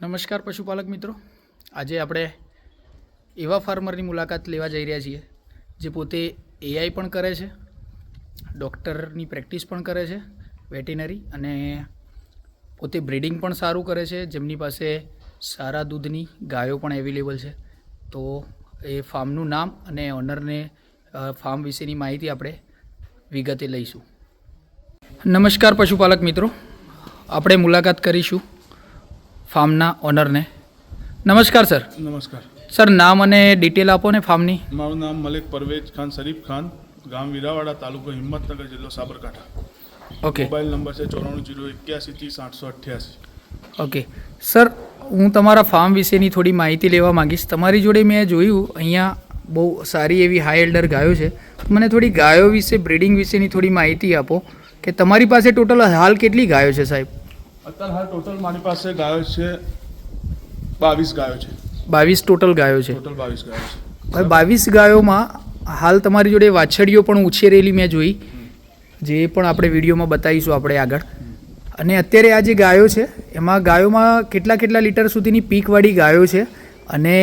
નમસ્કાર પશુપાલક મિત્રો. આજે આપણે એવા ફાર્મરની મુલાકાત લેવા જઈ રહ્યા છીએ, જે પોતે એઆઈ પણ કરે છે, ડૉક્ટરની પ્રેક્ટિસ પણ કરે છે, વેટિનરી અને પોતે બ્રીડિંગ પણ સારું કરે છે. જેમની પાસે સારા દૂધની ગાયો પણ અવેલેબલ છે. તો એ ફાર્મનું નામ અને ઓનરને ફાર્મ વિશેની માહિતી આપણે વિગતે લઈશું. નમસ્કાર પશુપાલક મિત્રો. આપણે મુલાકાત કરીશું ફાર્મના ઓનરને. નમસ્કાર સર. નમસ્કાર. સર નામ અને ડિટેલ આપો ને ફાર્મની. મારું નામ મલિક પરવેજ ખાન શરીફ ખાન ગામ વીરાવાડા તાલુકો હિંમતનગર જિલ્લો સાબરકાંઠા. ઓકે. મોબાઈલ નંબર છે ચોરાણું જીરો એક્યાસી ત્રીસ આઠસો અઠ્યાસી. ઓકે. સર હું તમારા ફાર્મ વિશેની થોડી માહિતી લેવા માંગીશ. તમારી જોડે મેં જોયું અહીંયા બહુ સારી એવી હાઈ એલ્ડર ગાયો છે. મને થોડી ગાયો વિશે બ્રીડિંગ વિશેની થોડી માહિતી આપો કે તમારી પાસે ટોટલ હાલ કેટલી ગાયો છે સાહેબ? અત્યારે હાલ ટોટલ મારી પાસે ગાયો છે બાવીસ ગાયો છે. બાવીસ ટોટલ ગાયો છે. ટોટલ બાવીસ ગાયો છે. હવે બાવીસ ગાયોમાં હાલ તમારી જોડે વાછડીઓ પણ ઉછેરેલી મેં જોઈ. જે પણ આપણે વિડીયોમાં બતાવીશું આપણે આગળ. અને અત્યારે આ જે ગાયો છે એમાં ગાયોમાં કેટલા કેટલા લીટર સુધીની પીકવાળી ગાયો છે? અને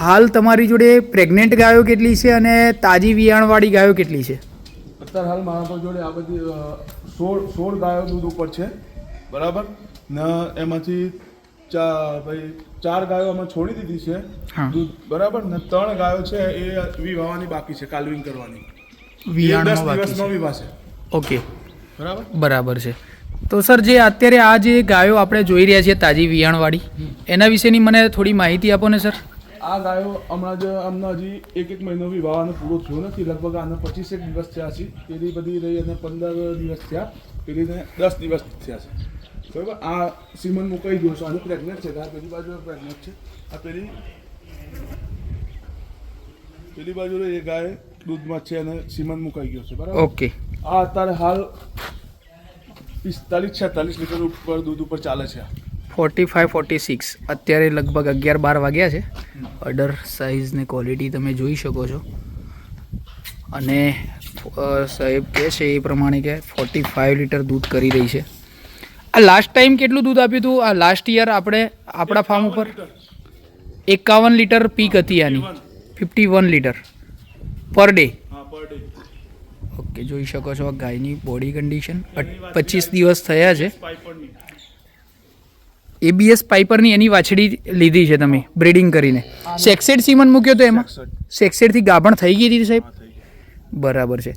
હાલ તમારી જોડે પ્રેગ્નેન્ટ ગાયો કેટલી છે અને તાજી વિયાણવાળી ગાયો કેટલી છે? અત્યારે હાલ મારા જોડે આ બધી સોળ સોળ ગાયો દૂધ ઉપર છે. બરાબર? ને એમાંથી ચા ભાઈ ચાર ગાયો અમે છોડી દીધી છે. દૂધ બરાબર? ને ત્રણ ગાયો છે એ વિવાહવાની બાકી છે કાલવિંગ કરવાની. બાકી દિવસમાં છે. વિવાહ છે. ઓકે. બરાબર? બરાબર છે. તો સર જે અત્યારે આ જે ગાયો આપણે જોઈ રહ્યા છીએ તાજી વિયાણવાળી એના વિશેની મને થોડી માહિતી આપો ને સર? આ ગાયો હમણાં જ અમને હજી એક એક મહિનો વિવાહનો પૂરો થયો નથી. લગભગ આને પચીસેક દિવસ થયા છે. પેલી બધી રહી અને પંદર દિવસ થયા. પેલીને દસ દિવસ થયા છે. બરાબર? આ સીમન મુકાઈ ગયો છે. આનું પ્રેગ્નેટ છે. આ પેલી બાજુ પ્રેગ્નેટ છે. આ પેલી પેલી બાજુ એ ગાય દૂધમાં છે અને સીમન મુકાઈ ગયો છે. બરાબર? ઓકે આ અત્યારે હાલ પિસ્તાલીસ છેતાલીસ લીટર ઉપર દૂધ ઉપર ચાલે છે ફોર્ટી ફાઇવ ફોર્ટી સિક્સ અત્યારે લગભગ અગિયાર બાર વાગ્યા છે. અડર સાઇઝને ક્વોલિટી તમે જોઈ શકો છો. અને સાહેબ કહે છે એ પ્રમાણે કે ફોર્ટી ફાઇવ લીટર દૂધ કરી રહી છે. આ લાસ્ટ ટાઈમ કેટલું દૂધ આપ્યું હતું? આ લાસ્ટ યર આપણે આપણા ફાર્મ ઉપર એકાવન લીટર પીક હતી આની. Fifty one litre. Per day હા પર ડે ઓકે જોઈ શકો છો આ ગાયની બોડી કન્ડિશન પચીસ દિવસ થયા છે. એબીએસ પાઇપરની. એની વાછડી લીધી છે તમે બ્રીડિંગ કરીને. સેક્સેડ સીમન મૂક્યો તો એમાં? સેક્સેડથી ગાભણ થઈ ગઈ હતી સાહેબ? બરાબર છે.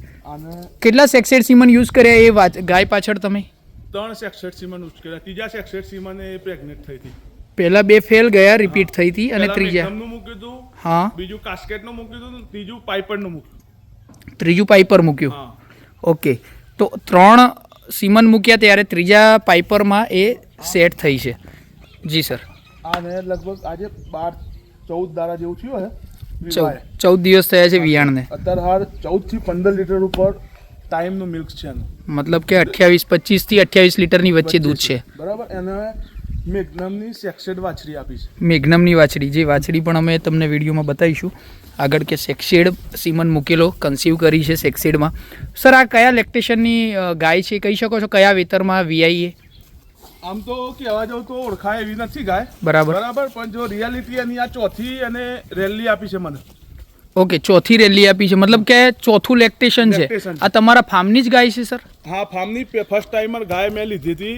કેટલા સેક્સેડ સીમન યુઝ કર્યા એ વાત ગાય પાછળ તમે? ત્રણ સેક્સેટ સીમન ઉચકેલા. ત્રીજા સેક્સેટ સીમન એ પ્રેગ્નેન્ટ થઈ હતી. પહેલા બે ફેલ ગયા રિપીટ થઈ હતી અને ત્રીજા. નું મૂક્યું હતું હા. બીજું કાસ્કેટનું મૂક્યું હતું ત્રીજું પાઇપરનું મૂક્યું. ત્રીજું પાઇપર મૂક્યું. હા. ઓકે તો ત્રણ સીમન મૂક્યા ત્યારે ત્રીજા પાઇપરમાં એ સેટ થઈ છે. જી સર આને લગભગ આજે બાર ચૌદ દારા જેવું થયું હે. ચૌદ દિવસ થયા છે વિયાણને. અત્યારે હાલ ચૌદથી પંદર લીટર ઉપર ટાઈમનું મિલ્ક છે એનું. મતલબ કે અઠ્યાવીસ પચીસથી અઠ્યાવીસ લીટરની વચ્ચે દૂધ છે. બરાબર? એને મેઘનમની સેક્સેડ વાછરી આપી છે. મેઘનમની વાછડી. જે વાછડી પણ અમે તમને વિડીયોમાં બતાવીશું. આગળ કે સેક્સેડ સીમન મૂકેલો કન્સીવ કરી છે સેક્સેડમાં. સર આ કયા લેક્ટેશનની ગાય છે? કહી શકો છો કયા વેતરમાં વીઆઈએ આમ તો કહેવા જાવ તો ઓળખાય એવી નથી ગાય. બરાબર. બરાબર? પણ જો રિયાલિટી એની આ ચોથી અને રેલી આપી છે મને. ઓકે ચોથી રેલી આપી છે. મતલબ કે ચોથું લેક્ટેશન છે. આ તમારા ફાર્મની જ ગાય છે સર હા ફાર્મની ફર્સ્ટ ટાઈમર ગાય મેં લીધી હતી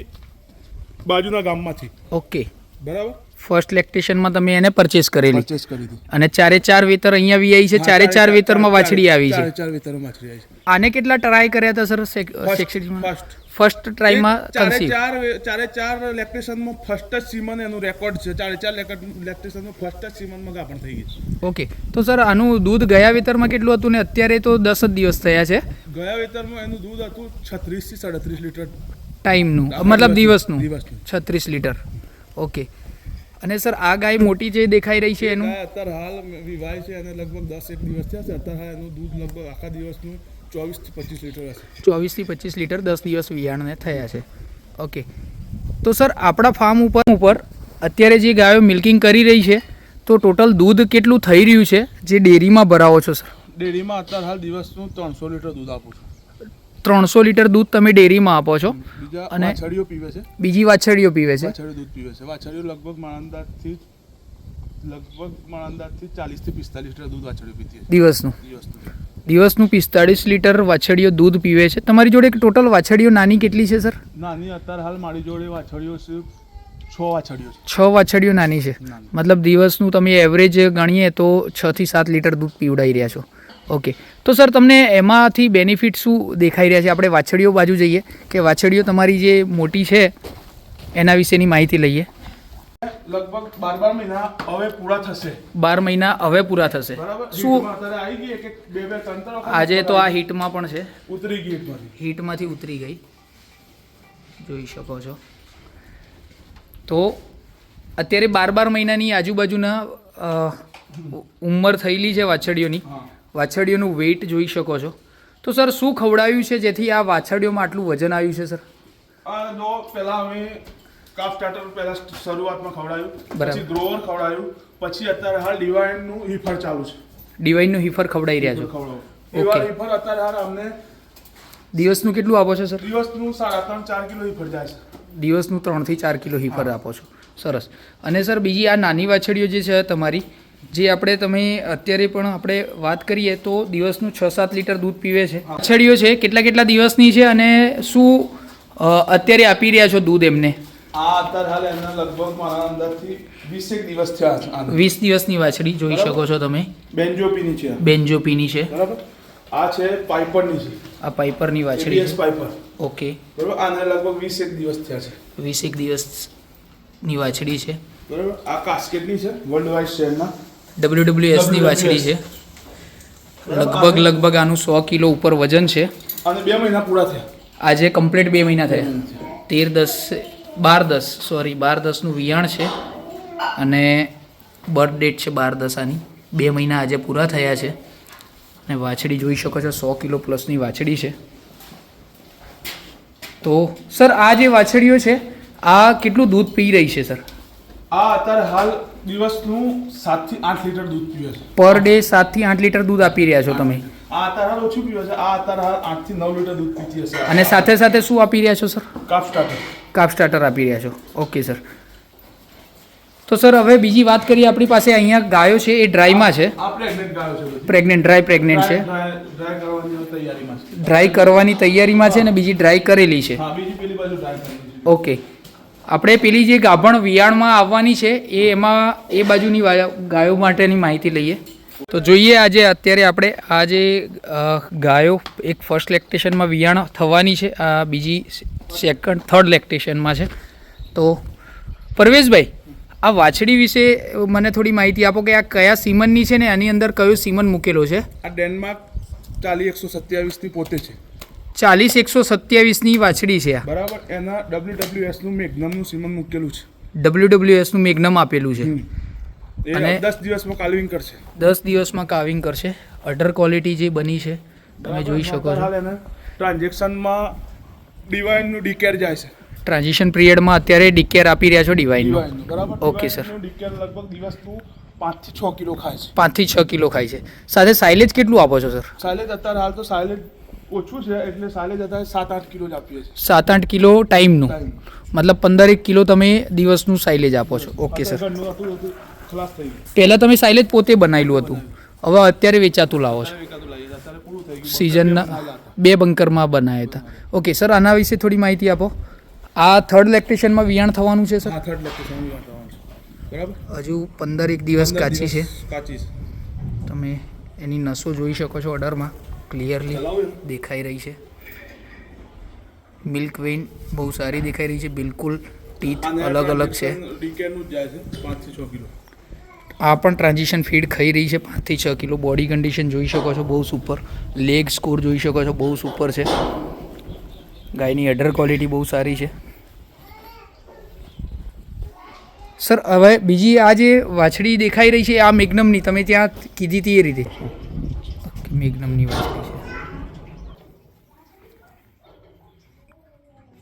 બાજુના ગામમાંથી. ઓકે બરાબર? ફર્સ્ટ લેક્ટેશનમાં તમે એને પરચેસ કરેલી. પરચેસ કરી હતી. અને ચારે ચાર વેતર અહીંયા વીઆઈ છે ચારે ચાર વેતરમાં વાછડી આવી છે. ચારે ચાર વેતરમાં વાછડી આવી છે. આને કેટલા ટ્રાય કર્યા હતા સર સેક્સેડમાં ફર્સ્ટ ફર્સ્ટ ટ્રાયમાં ચારે ચાર ચારે ચાર લેક્ટેશનમાં ફર્સ્ટ જ સીમન એનું રેકોર્ડ છે. ચારે ચાર લેક્ટેશનમાં ફર્સ્ટ જ સીમનમાં ગાભણ થઈ ગઈ ઓકે તો સર આનું દૂધ ગયા વેતરમાં કેટલું હતું ને અત્યારે તો દસ જ દિવસ થયા છે. ગયા વેતરમાં એનું દૂધ હતું છત્રીસથી સાડત્રીસ લીટર. ટાઈમનું મતલબ દિવસનું. દિવસનું. છત્રીસ લીટર. ઓકે અને સર આ ગાય મોટી જે દેખાઈ રહી છે એનું? અત્યારે હાલ વિવાય છે અને લગભગ દસ એક દિવસ થયા છે. અત્યારે એનું દૂધ લગભગ આખા દિવસનું ચોવીસથી પચીસ લીટર હશે. ચોવીસથી પચીસ લીટર દસ દિવસ વિયાણને થયા છે. ઓકે તો સર આપણા ફાર્મ ઉપર ઉપર અત્યારે જે ગાયો મિલ્કિંગ કરી રહી છે તો ટોટલ દૂધ કેટલું થઈ રહ્યું છે જે ડેરીમાં ભરાવો છો સર? ડેરીમાં અત્યારે હાલ દિવસનું ત્રણસો લીટર દૂધ આપું છું. ત્રણસો લીટર દૂધ તમે ડેરીમાં આપો છો? અને- વાછડીઓ પીવે છે. બીજી વાછડીઓ પીવે છે? વાછડીઓ દૂધ પીવે છે. વાછડીઓ લગભગ માણંદાથી લગભગ માણંદાથી ચાલીસથી પિસ્તાલીસ લીટર દૂધ વાછડીઓ પીતી દિવસનું? દિવસનું. દિવસનું પિસ્તાળીસ લીટર વાછડીઓ દૂધ પીવે છે. તમારી જોડે ટોટલ વાછડીઓ નાની કેટલી છે સર? નાની અત્યારે હાલ મારી જોડે વાછડીઓ છે છ વાછડીઓ છ. વાછડીઓ નાની છે. મતલબ દિવસનું તમે એવરેજ ગણીએ તો છ થી સાત લીટર દૂધ પીવડાવી રહ્યા છો. ઓકે તો સર તમને એમાંથી બેનિફિટ શું દેખાઈ રહ્યા છે? આપણે વાછડીઓ બાજુ જઈએ કે વાછડીઓ તમારી જે મોટી છે એના વિશેની માહિતી લઈએ. લગભગ બાર બાર મહિના હવે પૂરા થશે. બાર મહિના હવે પૂરા થશે. શું? અત્યારે આવી ગઈ એક બે બે ત્રણ આજે તો આ હીટમાં પણ છે. ઉતરી ગઈ હીટમાંથી ઉતરી ગઈ. જોઈ શકો છો. તો અત્યારે બાર બાર મહિનાની આજુબાજુના ઉંમર થયેલી છે વાછડીઓની વાછડીઓનું વેઇટ જોઈ શકો છો. તો સર શું ખવડાવ્યું છે જેથી આ વાછડીઓમાં આટલું વજન આવ્યું છે સર? પહેલા અમે કાફ સ્ટાર્ટર પહેલા શરૂઆતમાં ખવડાયું પછી ગ્રોવર ખવડાયું પછી અત્યારે હાલ ડિવાઇનનું હિફર ચાલુ છે. ડિવાઇનનું હિફર ખવડાવી રહ્યા છો? ખવડાવું. એવા હિફર અત્યારે હાલ અમને દિવસનું કેટલું આપો છો સર? દિવસનું સાડા ત્રણ ચાર કિલો હિફર જાય છે. દિવસનું ત્રણથી ચાર કિલો હિફર આપો છો. સરસ. અને સર બીજી આ નાની વાછડીઓ જે છે તમારી જે આપણે તમે અત્યારે પણ આપણે વાત કરીએ તો દિવસનું છ સાત લીટર દૂધ પીવે છે. વાછડીઓ છે કેટલા કેટલા દિવસની છે અને શું અત્યારે આપી રહ્યા છો દૂધ એમને? લગભગ મારા અંદરથી વીસેક દિવસ થયા છે વીસ દિવસની વાછડી જોઈ શકો છો તમે. બેન્જોપીની છે. બેન્જોપીની છે. બરાબર? આ છે પાઇપરની છે. આ પાઇપરની વાછડી છે. પાઇપર. ઓકે. બરાબર? આને લગભગ વીસેક દિવસ થયા છે. વીસેક દિવસની વાછડી છે. બરાબર? આ કાસ્કેટની છે વર્લ્ડ વાઇડ શેરના. ડબલ્યુ ડબલ્યુ એસની વાછડી છે. લગભગ લગભગ આનું સો કિલો ઉપર વજન છે. અને બે મહિના પૂરા થયા. આજે કમ્પ્લીટ બે મહિના થયા. તેર દસ બાર દસ સોરી બાર દસનું વિયાણ છે અને બર્થ ડેટ છે બાર દસ આની બે મહિના આજે પૂરા થયા છે અને વાછડી જોઈ શકો છો સો કિલો પ્લસની વાછડી છે. તો સર આ જે વાછડીઓ છે આ કેટલું દૂધ પી રહી છે સર? આ અત્યારે હાલ દિવસનું સાતથી આઠ લીટર દૂધ પીવે છે. પર ડે સાતથી આઠ લીટર દૂધ આપી રહ્યા છો તમે? આ અત્યારે ઓછું પીવે છે. આ અત્યારે આઠથી નવ લીટર દૂધ પીતી હશે. અને સાથે સાથે શું આપી રહ્યા છો sir? Calf starter calf starter આપી રહ્યા છો. Okay sir. તો સર હવે બીજી વાત કરીએ. આપણી પાસે અહીંયા ગાયો છે એ ડ્રાયમાં છે. પ્રેગ્નેન્ટ ડ્રાય પ્રેગ્નેન્ટ છે ડ્રાય કરવાની તૈયારીમાં છે. ને બીજી ડ્રાય કરેલી છે. ઓકે આપણે પેલી જે ગાભણ વિયાણમાં આવવાની છે એ એમાં એ બાજુની ગાયો માટેની માહિતી લઈએ. તો જોઈએ આજે અત્યારે આપણે આ જે ગાયો એક ફર્સ્ટ લેક્ટેશનમાં વિયાણ થવાની છે આ બીજી સેકન્ડ થર્ડ લેક્ટેશનમાં છે. તો પરવેશભાઈ આ વાછડી વિશે મને થોડી માહિતી આપો કે આ કયા સીમનની છે ને આની અંદર કયો સીમન મૂકેલો છે? આ ડેનમાર્ક ચાલી એકસો સત્યાવીસની પોતે છે. ચાલીસ એકસો સત્યાવીસની વાછડી છે બરાબર એના ડબલ્યુ ડબલ્યુ એસનું મેગ્નમનું સીમન મૂકેલું છે. ડબલ્યુ ડબલ્યુ એસનું મેગ્નમ આપેલું છે. અને- દસ દિવસમાં કાલવિંગ કરશે. દસ દિવસમાં કાવિંગ કરશે. અઢર ક્વોલિટી જે બની છે તમે જોઈ શકો છો. ટ્રાન્ઝેક્શનમાં ડિવાઇનનું ડીકેર જાય છે. ટ્રાન્ઝિશન પિરિયડમાં અત્યારે ડીકેર આપી રહ્યા છો ડિવાઇનનું બરાબર? ઓકે સર ડીકેર લગભગ દિવસનું પાંચથી છ કિલો ખાય છે. પાંચથી છ કિલો ખાય છે. સાથે સાઇલેજ કેટલું આપો છો સર સાઇલેજ અત્યારે હાલ તો સાઇલેજ ઓછું છે એટલે સાલે અત્યારે સાત આઠ કિલો જ આપીએ છીએ. સાત આઠ કિલો ટાઈમનું મતલબ મતલબ પંદરેક કિલો તમે દિવસનું સાઇલેજ આપો છો. ઓકે સર ખલાસ થઈ ગયું. પહેલાં તમે સાઇલેજ પોતે બનાવેલું હતું. હવે અત્યારે વેચાતું લાવો છો. સિઝનના બે બંકરમાં બનાવ્યા હતા. ઓકે સર આના વિશે થોડી માહિતી આપો. આ થર્ડ લેક્ટેશનમાં વિયાણ થવાનું છે સર થર્ડ લેક્ટેશન બરાબર? હજુ પંદર એક દિવસ કાચી છે. કાચી છે. તમે એની નસો જોઈ શકો છો ઓર્ડરમાં ક્લિયરલી દેખાઈ રહી છે. મિલ્ક વેઇન બહુ સારી દેખાઈ રહી છે. બિલકુલ ટીથ અલગ અલગ છે. transaction જ જાય છે પાંચથી છ કિલો. આ પણ ટ્રાન્ઝિશન ફીડ ખાઈ રહી છે. પાંચથી છ કિલો બોડી કન્ડિશન જોઈ શકો છો, બહુ સુપર લેગ સ્કોર જોઈ શકો છો, બહુ સુપર છે. ગાયની અડર ક્વોલિટી બહુ સારી છે. સર હવે બીજી આ જે વાછડી દેખાઈ રહી છે, આ મેગ્નમની, તમે ત્યાં કીધી હતી એ રીતે? મેગ્નમની વાછડી છે.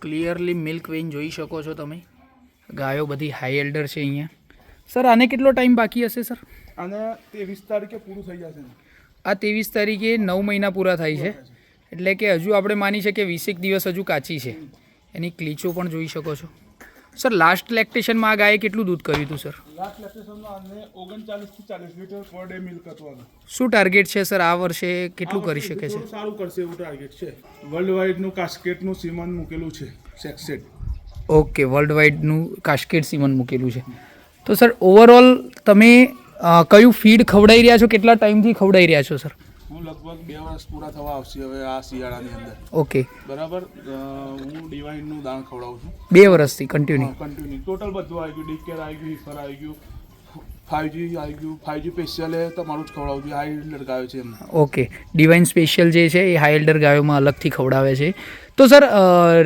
ક્લિયરલી મિલ્ક વેઇન જોઈ શકો છો તમે. ગાયો બધી હાઈ એલ્ડર છે અહીંયા. સર આને કેટલો ટાઈમ બાકી હશે સર? આને ત્રેવીસ તારીખે પૂરું થઈ જશે. આ ત્રેવીસ તારીખે નવ મહિના પૂરા થાય છે. એટલે કે હજુ આપણે માની છે કે વીસેક દિવસ હજુ કાચી છે. એની ક્લીચો પણ જોઈ શકો છો. સર લાસ્ટ લેક્ટેશનમાં આ ગાયે કેટલું દૂધ કર્યું હતું સર? લાસ્ટ લેક્ટેશનમાં આને ઓગણચાલીસથી ચાલીસ લીટર પર ડે મિલ્ક હતું શું ટાર્ગેટ છે સર આ વર્ષે કેટલું કરી શકે છે? સારું કરશે એવું ટાર્ગેટ છે. વર્લ્ડ વાઇડનું કાસ્કેટનું સીમન મૂકેલું છે સેક્સેટ ઓકે વર્લ્ડ વાઇડનું કાસ્કેટ સીમન મૂકેલું છે. તો સર ઓવરઓલ તમે કયું ફીડ ખવડાવી રહ્યા છો? કેટલા ટાઈમથી ખવડાવી રહ્યા છો સર? હું લગભગ બે વર્ષ પૂરા થવા આવશે હવે આ શિયાળાની અંદર. ઓકે બરાબર? હું ડિવાઇનનું દાણ ખવડાવું છું. બે વર્ષથી કન્ટિન્યુ કન્ટિન્યુ ટોટલ બધું આવી ગયું ડીકેર આવી ગયું હિફર આવી ગયું. ફાઇવજી આવી ગયું ફાઇવજી સ્પેશિયલ એ તમારું જ ખવડાવું છું હાઈ ગાયો છે એમને ઓકે ડિવાઇન સ્પેશિયલ જે છે એ હાઈ એલ્ડર ગાયોમાં અલગથી ખવડાવે છે. તો સર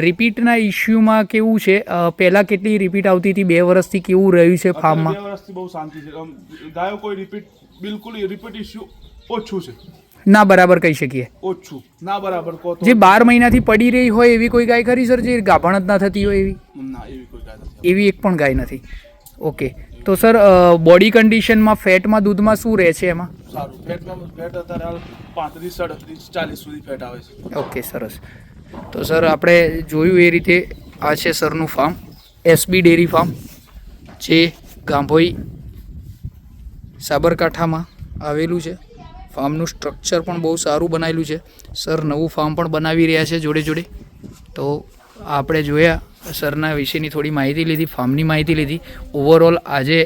રિપીટના ઇસ્યુમાં કેવું છે? પહેલાં કેટલી રિપીટ આવતી હતી? બે વર્ષથી કેવું રહ્યું છે ફાર્મમાં બે વર્ષથી બહુ શાંતિ છે. ગાયો કોઈ રિપીટ બિલકુલ રિપીટ ઇસ્યુ ઓછું છે. ના બરાબર કહી શકીએ. ઓછું. ના બરાબર કહો જે બાર મહિનાથી પડી રહી હોય એવી કોઈ ગાય ખરી સર જે ગાભણ જ ના થતી હોય એવી? ના એવી કોઈ ગાય નથી. એવી એક પણ ગાય નથી. ઓકે તો સર બોડી કન્ડિશનમાં ફેટમાં દૂધમાં શું રહે છે એમાં? સારું. ફેટમાં ફેટ અત્યારે પાંત્રીસ સાડત્રીસ ચાલીસ સુધી ફેટ આવે છે. ઓકે સરસ. તો સર આપણે જોયું એ રીતે આ છે સરનું ફાર્મ એસબી ડેરી ફાર્મ જે ગાંભોઈ સાબરકાંઠામાં આવેલું છે. ફાર્મનું સ્ટ્રક્ચર પણ બહુ સારું બનાવેલું છે. સર નવું ફાર્મ પણ બનાવી રહ્યા છે જોડે જોડે. તો આપણે જોયા. સરના વિશેની થોડી માહિતી લીધી, ફાર્મની માહિતી લીધી. ઓવરઓલ આજે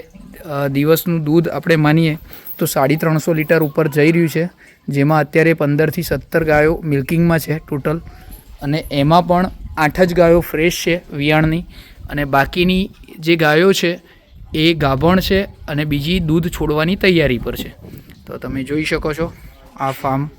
દિવસનું દૂધ આપણે માનીએ તો સાડી ત્રણસો લીટર ઉપર જઈ રહ્યું છે, જેમાં અત્યારે પંદરથી સત્તર ગાયો મિલ્કિંગમાં છે ટોટલ. અને એમાં પણ આઠ જ ગાયો ફ્રેશ છે વિયાણની. અને બાકીની જે ગાયો છે, એ ગાભણ છે અને બીજી દૂધ છોડવાની તૈયારી પર છે. તો તમે જોઈ શકો છો આ ફાર્મ.